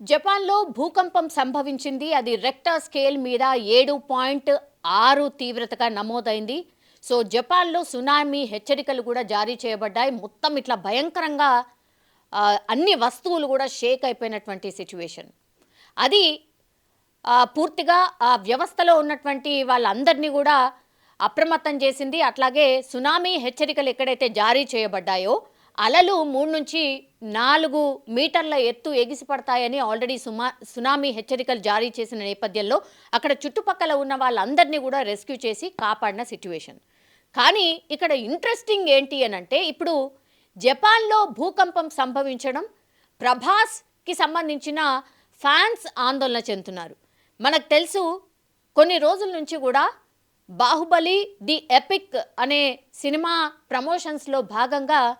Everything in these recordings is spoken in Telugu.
జపాన్లో భూకంపం సంభవించింది. అది రెక్టర్ స్కేల్ మీద ఏడు పాయింట్ ఆరు తీవ్రతగా నమోదైంది. సో జపాన్లో సునామీ హెచ్చరికలు కూడా జారీ చేయబడ్డాయి. మొత్తం ఇట్లా భయంకరంగా అన్ని వస్తువులు కూడా షేక్ అయిపోయినటువంటి సిచ్యువేషన్. అది పూర్తిగా ఆ వ్యవస్థలో ఉన్నటువంటి వాళ్ళందరినీ కూడా అప్రమత్తం చేసింది. అట్లాగే సునామీ హెచ్చరికలు ఎక్కడైతే జారీ చేయబడ్డాయో అలలు మూడు నుంచి నాలుగు మీటర్ల ఎత్తు ఎగిసిపడతాయని ఆల్రెడీ సుమా సునామీ హెచ్చరికలు జారీ చేసిన నేపథ్యంలో అక్కడ చుట్టుపక్కల ఉన్న వాళ్ళందరినీ కూడా రెస్క్యూ చేసి కాపాడిన సిచ్యువేషన్ కానీ ఇక్కడ ఇంట్రెస్టింగ్ ఏంటి అని అంటే ఇప్పుడు జపాన్లో భూకంపం సంభవించడం ప్రభాస్కి సంబంధించిన ఫ్యాన్స్ ఆందోళన చెందుతున్నారు. మనకు తెలుసు కొన్ని రోజుల నుంచి కూడా బాహుబలి ది ఎపిక్ అనే సినిమా ప్రమోషన్స్లో భాగంగా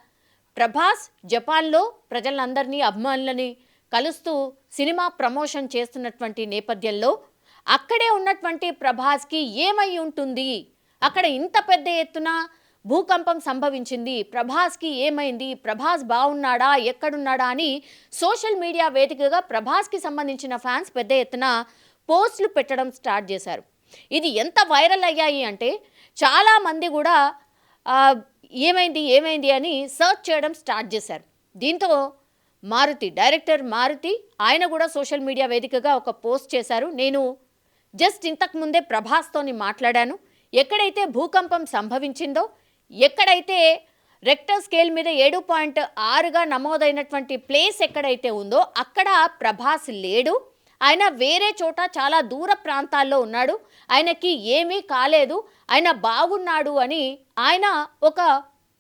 ప్రభాస్ జపాన్లో ప్రజలందరినీ అభిమానులని కలుస్తూ సినిమా ప్రమోషన్ చేస్తున్నటువంటి నేపథ్యంలో అక్కడే ఉన్నటువంటి ప్రభాస్కి ఏమై ఉంటుంది? అక్కడ ఇంత పెద్ద ఎత్తున భూకంపం సంభవించింది. ప్రభాస్కి ఏమైంది? ప్రభాస్ బాగున్నాడా? ఎక్కడున్నాడా? అని సోషల్ మీడియా వేదికగా ప్రభాస్కి సంబంధించిన ఫ్యాన్స్ పెద్ద ఎత్తున పోస్టులు పెట్టడం స్టార్ట్ చేశారు. ఇది ఎంత వైరల్ అయ్యాయి అంటే చాలామంది కూడా ఏమైంది ఏమైంది అని సర్చ్ చేయడం స్టార్ట్ చేశారు. దీంతో మారుతి డైరెక్టర్ మారుతి ఆయన కూడా సోషల్ మీడియా వేదికగా ఒక పోస్ట్ చేశారు. నేను జస్ట్ ఇంతకు ముందే ప్రభాస్తోని మాట్లాడాను. ఎక్కడైతే భూకంపం సంభవించిందో ఎక్కడైతే రెక్టర్ స్కేల్ మీద ఏడు పాయింట్ ఆరుగా నమోదైనటువంటి ప్లేస్ ఎక్కడైతే ఉందో అక్కడ ప్రభాస్ లేడు. ఆయన వేరే చోట చాలా దూర ప్రాంతాల్లో ఉన్నాడు. ఆయనకి ఏమీ కాలేదు. ఆయన బాగున్నాడు అని ఆయన ఒక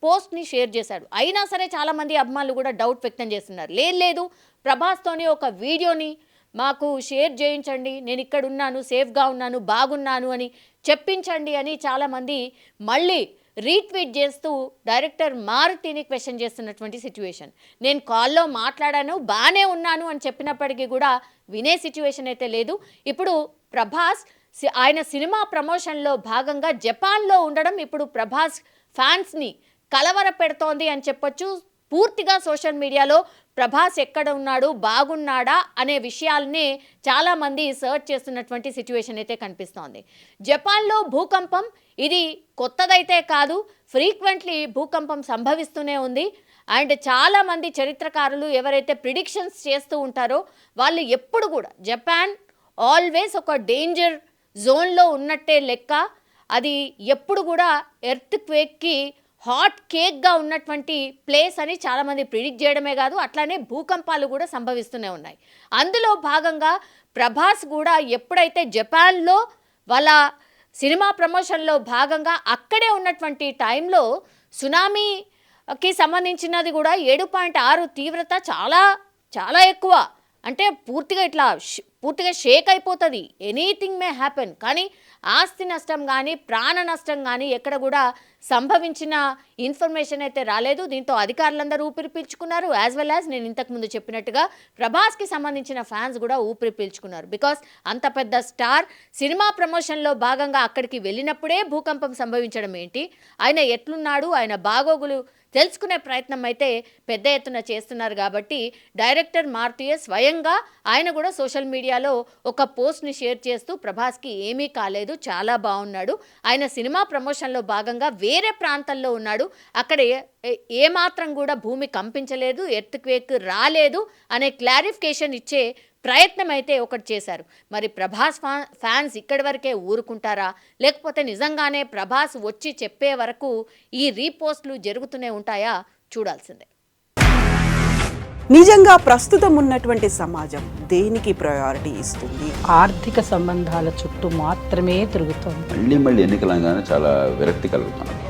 పోస్ట్ని షేర్ చేశాడు. అయినా సరే చాలామంది అభిమానులు కూడా డౌట్ వ్యక్తం చేస్తున్నారు. లేదు లేదు ప్రభాస్తోని ఒక వీడియోని మాకు షేర్ చేయించండి. నేను ఇక్కడ ఉన్నాను సేఫ్గా ఉన్నాను బాగున్నాను అని చెప్పించండి అని చాలామంది మళ్ళీ రీట్వీట్ చేస్తూ డైరెక్టర్ మారుతిని క్వశ్చన్ చేస్తున్నటువంటి సిచ్యువేషన్ నేను కాల్లో మాట్లాడాను బాగానే ఉన్నాను అని చెప్పినప్పటికీ కూడా వినే సిచ్యువేషన్ అయితే లేదు. ఇప్పుడు ప్రభాస్ సి- ఆయన సినిమా ప్రమోషన్లో భాగంగా జపాన్లో ఉండడం ఇప్పుడు ప్రభాస్ ఫ్యాన్స్ని కలవర పెడుతోంది అని చెప్పొచ్చు. పూర్తిగా సోషల్ మీడియాలో ప్రభాస్ ఎక్కడ ఉన్నాడు బాగున్నాడా అనే విషయాల్ని చాలామంది సర్చ్ చేస్తున్నటువంటి సిచ్యువేషన్ అయితే కనిపిస్తోంది. జపాన్లో భూకంపం ఇది కొత్తదైతే కాదు ఫ్రీక్వెంట్లీ భూకంపం సంభవిస్తూనే ఉంది. అండ్ చాలామంది చరిత్రకారులు ఎవరైతే ప్రిడిక్షన్స్ చేస్తూ ఉంటారో వాళ్ళు ఎప్పుడు కూడా జపాన్ ఆల్వేస్ ఒక డేంజర్ జోన్లో ఉన్నట్టే లెక్క. అది ఎప్పుడు కూడా ఎర్త్ క్వేక్కి హాట్ కేక్గా ఉన్నటువంటి ప్లేస్ అని చాలామంది ప్రిడిక్ట్ చేయడమే కాదు అట్లానే భూకంపాలు కూడా సంభవిస్తూనే ఉన్నాయి. అందులో భాగంగా ప్రభాస్ కూడా ఎప్పుడైతే జపాన్లో వాళ్ళ సినిమా ప్రమోషన్లో భాగంగా అక్కడే ఉన్నటువంటి టైంలో సునామీకి సంబంధించినది కూడా ఏడు పాయింట్ ఆరు తీవ్రత చాలా చాలా ఎక్కువ. అంటే పూర్తిగా ఇట్లా పూర్తిగా షేక్ అయిపోతుంది. Anything may happen. కానీ ఆస్తి నష్టం కానీ ప్రాణ నష్టం కానీ ఎక్కడ కూడా సంభవించిన ఇన్ఫర్మేషన్ అయితే రాలేదు. దీంతో అధికారులందరూ ఊపిరి పీల్చుకున్నారు. యాజ్ వెల్ యాజ్ నేను ఇంతకుముందు చెప్పినట్టుగా ప్రభాస్కి సంబంధించిన ఫ్యాన్స్ కూడా ఊపిరి పీల్చుకున్నారు. బికాస్ అంత పెద్ద స్టార్ సినిమా ప్రమోషన్లో భాగంగా అక్కడికి వెళ్ళినప్పుడే భూకంపం సంభవించడం ఏంటి? ఆయన ఎట్లున్నాడు? ఆయన బాగోగులు తెలుసుకునే ప్రయత్నం అయితే పెద్ద ఎత్తున చేస్తున్నారు కాబట్టి డైరెక్టర్ మారుతియే స్వయంగా ఆయన కూడా సోషల్ మీడియాలో ఒక పోస్ట్ని షేర్ చేస్తూ ప్రభాస్కి ఏమీ కాలేదు చాలా బాగున్నాడు. ఆయన సినిమా ప్రమోషన్లో భాగంగా వేరే ప్రాంతంలో ఉన్నాడు. అక్కడ ఏమాత్రం కూడా భూమి కంపించలేదు ఎర్త్ క్వేక్ రాలేదు అనే క్లారిఫికేషన్ ఇచ్చే ప్రయత్నం అయితే ఒకటి చేశారు. మరి ప్రభాస్ ఫా ఫ్యాన్స్ ఇక్కడి వరకే ఊరుకుంటారా? లేకపోతే నిజంగానే ప్రభాస్ వచ్చి చెప్పే వరకు ఈ రీపోస్ట్లు జరుగుతూనే ఉంటాయా? చూడాల్సిందే. నిజంగా ప్రస్తుతం ఉన్నటువంటి సమాజం దేనికి ప్రయారిటీ ఇస్తుంది? ఆర్థిక సంబంధాల చుట్టూ మాత్రమే తిరుగుతోంది. మళ్ళీ మళ్ళీ ఎన్నికలంగానే చాలా విరక్తి కలుగుతున్నాం